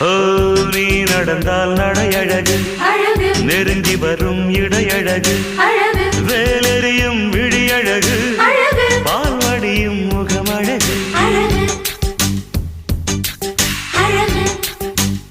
ஓ நீ நடந்தால் நடையழகு. நெருங்கி வரும் இடையழகு.